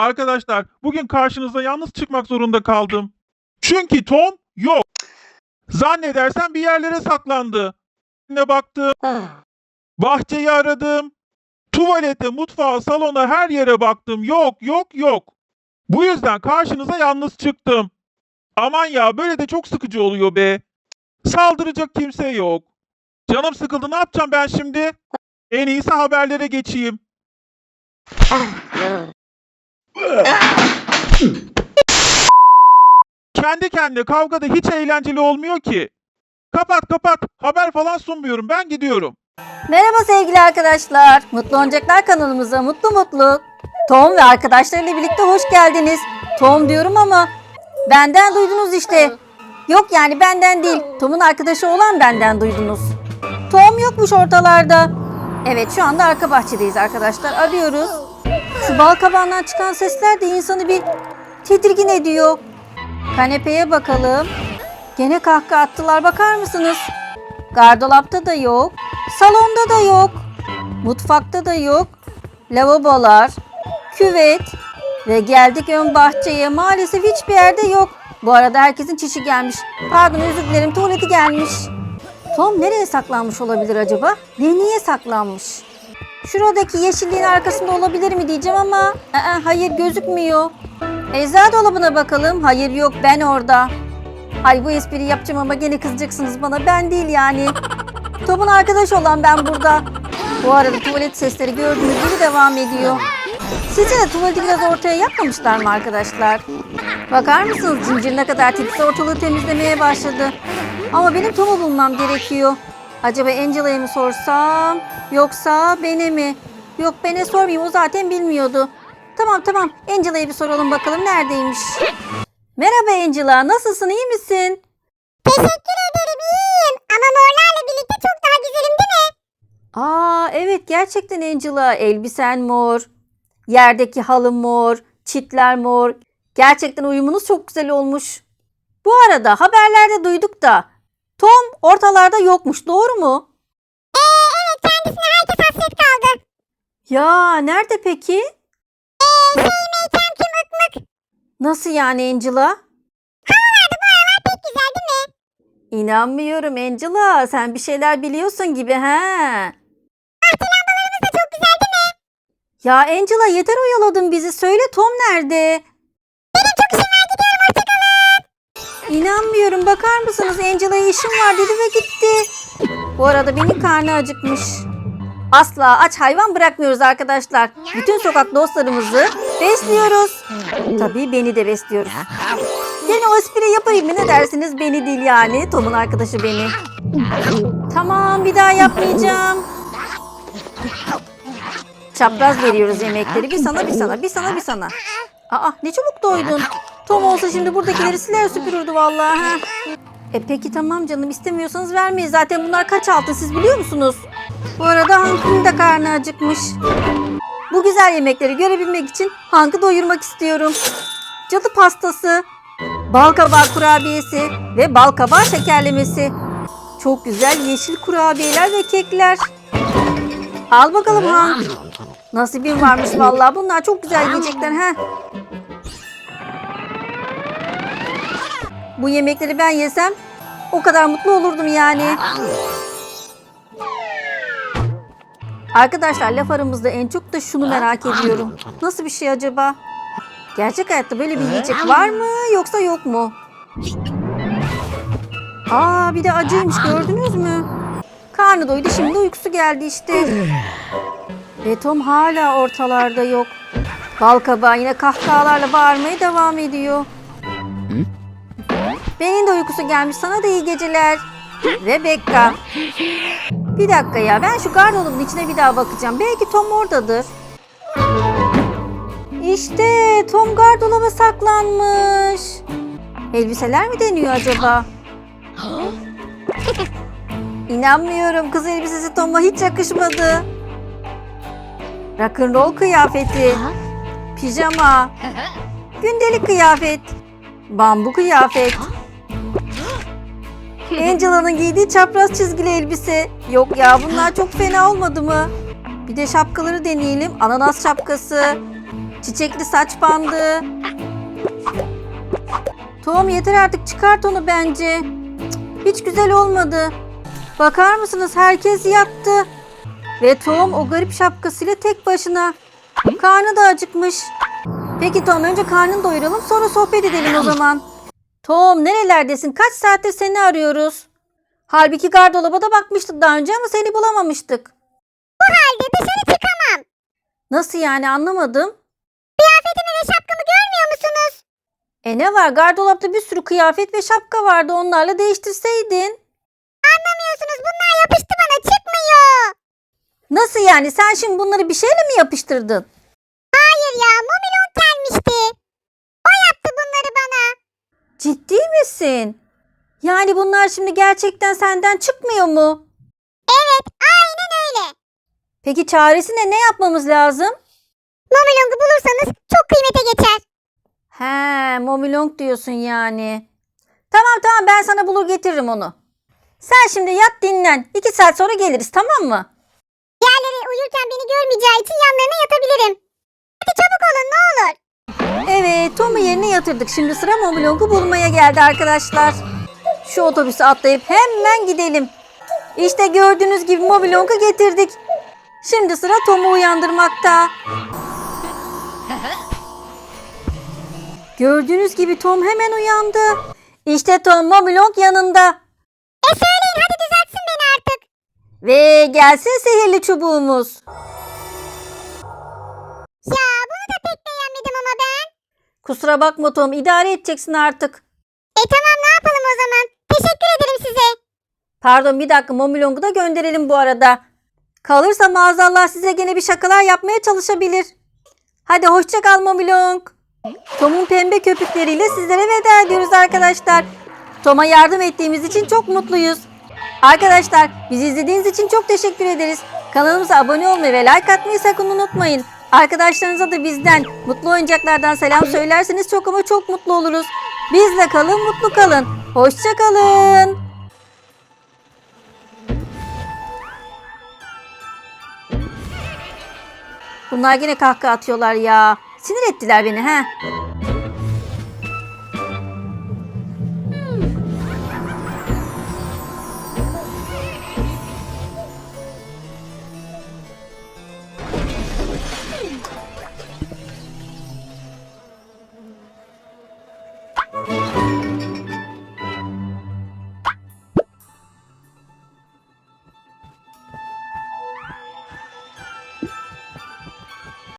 Arkadaşlar bugün karşınıza yalnız çıkmak zorunda kaldım. Çünkü Tom yok. Zannedersem bir yerlere saklandı. Ne baktım. Bahçeyi aradım. Tuvalete, mutfağa, salona her yere baktım. Yok, yok, yok. Bu yüzden karşınıza yalnız çıktım. Aman ya böyle de çok sıkıcı oluyor be. Saldıracak kimse yok. Canım sıkıldı ne yapacağım ben şimdi? En iyisi haberlere geçeyim. Kendi kendine kavgada hiç eğlenceli olmuyor ki. Kapat kapat. Haber falan sunmuyorum. Ben gidiyorum. Merhaba sevgili arkadaşlar. Mutlu Oyuncaklar kanalımıza mutlu mutlu. Tom ve arkadaşlarıyla birlikte hoş geldiniz. Tom diyorum ama benden duydunuz işte. Yok yani benden değil. Tom'un arkadaşı olan benden duydunuz. Tom yokmuş ortalarda. Evet şu anda arka bahçedeyiz arkadaşlar. Arıyoruz. Şu bal çıkan sesler de insanı bir tedirgin ediyor. Kanepeye bakalım. Gene kahkaha attılar bakar mısınız? Gardolapta da yok. Salonda da yok. Mutfakta da yok. Lavabolar, küvet ve geldik ön bahçeye. Maalesef hiçbir yerde yok. Bu arada herkesin çişi gelmiş. Pardon özür dilerim tuvaleti gelmiş. Tom nereye saklanmış olabilir acaba? Ve niye saklanmış? Şuradaki yeşilliğin arkasında olabilir mi diyeceğim ama aa, hayır gözükmüyor. Eczacı dolabına bakalım. Hayır yok ben orada. Ay bu espriyi yapacağım ama gene kızacaksınız bana. Ben değil yani. Tom'un arkadaş olan ben burada. Bu arada tuvalet sesleri gördüğünüz gibi devam ediyor. Sizce de tuvaleti biraz ortaya yapmamışlar mı arkadaşlar? Bakar mısınız zincir ne kadar titizse ortalığı temizlemeye başladı. Ama benim Tom'u bulmam gerekiyor. Acaba Angela'ya mı sorsam yoksa beni mi? Yok bana sormayayım o zaten bilmiyordu. Tamam tamam Angela'ya bir soralım bakalım neredeymiş. Merhaba Angela nasılsın iyi misin? Teşekkür ederim iyiyim. Ama morlarla birlikte çok daha güzelim değil mi? Aa evet gerçekten Angela elbisen mor, yerdeki halı mor, çitler mor. Gerçekten uyumunuz çok güzel olmuş. Bu arada haberlerde duyduk da Tom ortalarda yokmuş doğru mu? Ee, evet kendisine herkes hasret kaldı. Ya nerede peki? Eee şey meykem kim ık mık. Nasıl yani Angela? Havalarda bu aralar pek güzel değil mi? İnanmıyorum Angela sen bir şeyler biliyorsun gibi he. Lambalarımız da çok güzel değil mi? Ya Angela yeter oyaladın bizi söyle Tom nerede? İnanmıyorum bakar mısınız Angela'ya işim var dedi ve gitti. Bu arada benim karnı acıkmış. Asla aç hayvan bırakmıyoruz arkadaşlar. Bütün sokak dostlarımızı besliyoruz. Tabii beni de besliyoruz. Yine o espri yapayım mı ne dersiniz? Beni değil yani. Tom'un arkadaşı beni. Tamam bir daha yapmayacağım. Çapraz veriyoruz yemekleri. Bir sana bir sana bir sana bir sana. Aa ne çabuk doydun. Tom olsa şimdi buradakileri siler süpürürdü vallahi. Ha. E peki tamam canım istemiyorsanız vermeyiz. Zaten bunlar kaç altın siz biliyor musunuz? Bu arada Hank'ın da karnı acıkmış. Bu güzel yemekleri görebilmek için Hank'ı doyurmak istiyorum. Cadı pastası, bal kabağı kurabiyesi ve bal kabağı şekerlemesi. Çok güzel yeşil kurabiyeler ve kekler. Al bakalım Hank. Nasibim varmış vallahi. Bunlar çok güzel yiyecekler ha. Bu yemekleri ben yesem o kadar mutlu olurdum yani. Arkadaşlar laf aramızda en çok da şunu merak ediyorum. Nasıl bir şey acaba? Gerçek hayatta böyle bir yiyecek var mı yoksa yok mu? Aa bir de acıymış gördünüz mü? Karnı doydu şimdi uykusu geldi işte. Ve Tom hala ortalarda yok. Bal kabağı yine kahkahalarla bağırmaya devam ediyor. Benim de uykusu gelmiş. Sana da iyi geceler. Ve Bekka. Bir dakika ya. Ben şu gardırobun içine bir daha bakacağım. Belki Tom oradadır. İşte Tom gardıroba saklanmış. Elbiseler mi deniyor acaba? İnanmıyorum. Kız elbisesi Tom'a hiç yakışmadı. Rock'n'roll kıyafeti. Pijama. Gündelik kıyafet. Bambu kıyafet. Angela'nın giydiği çapraz çizgili elbise. Yok ya bunlar çok fena olmadı mı? Bir de şapkaları deneyelim. Ananas şapkası. çiçekli saç bandı. Tom yeter artık çıkart onu bence. Cık, Hiç güzel olmadı. Bakar mısınız herkes yattı. Ve Tom o garip şapkasıyla tek başına. Karnı da acıkmış. Peki Tom önce karnını doyuralım sonra sohbet edelim o zaman. Tom nerelerdesin? Kaç saattir seni arıyoruz. Halbuki gardolaba da bakmıştık daha önce ama seni bulamamıştık. Halde dışarı çıkamam. Nasıl yani anlamadım. Kıyafetimi ve şapkamı görmüyor musunuz? E ne var gardolapta bir sürü kıyafet ve şapka vardı onlarla değiştirseydin. Anlamıyorsunuz bunlar yapıştı bana çıkmıyor. Nasıl yani sen şimdi bunları bir şeyle mi yapıştırdın? Hayır ya Momilon gelmişti. O yaptı bunları bana. Ciddi misin? Yani bunlar şimdi gerçekten senden çıkmıyor mu? Evet aynen öyle. Peki çaresi ne? Ne yapmamız lazım? Momilong'u bulursanız çok kıymete geçer. He, momilong diyorsun yani. Tamam tamam ben sana bulur getiririm onu. Sen şimdi yat dinlen. İki saat sonra geliriz tamam mı? Diğerleri uyurken beni görmeyeceği için yanlarına yatabilirim. Yatırdık. Şimdi sıra momilongu bulmaya geldi arkadaşlar. Şu otobüse atlayıp hemen gidelim. İşte gördüğünüz gibi momilongu getirdik. Şimdi sıra Tom'u uyandırmakta. Gördüğünüz gibi Tom hemen uyandı. İşte Tom momilong yanında. E söyleyin hadi düzeltsin beni artık. Ve gelsin sihirli çubuğumuz. Kusura bakma Tom idare edeceksin artık. E tamam ne yapalım o zaman. Teşekkür ederim size. Pardon bir dakika Momilong'u da gönderelim bu arada. Kalırsa maazallah size gene bir şakalar yapmaya çalışabilir. Hadi hoşça kal Momilong. Tom'un pembe köpükleriyle sizlere veda ediyoruz arkadaşlar. Tom'a yardım ettiğimiz için çok mutluyuz. Arkadaşlar bizi izlediğiniz için çok teşekkür ederiz. Kanalımıza abone olmayı ve like atmayı sakın unutmayın. Arkadaşlarınıza da bizden mutlu oyuncaklardan selam söylerseniz çok ama çok mutlu oluruz. Bizle kalın, mutlu kalın. Hoşça kalın. Bunlar yine kahkaha atıyorlar ya. Sinir ettiler beni he.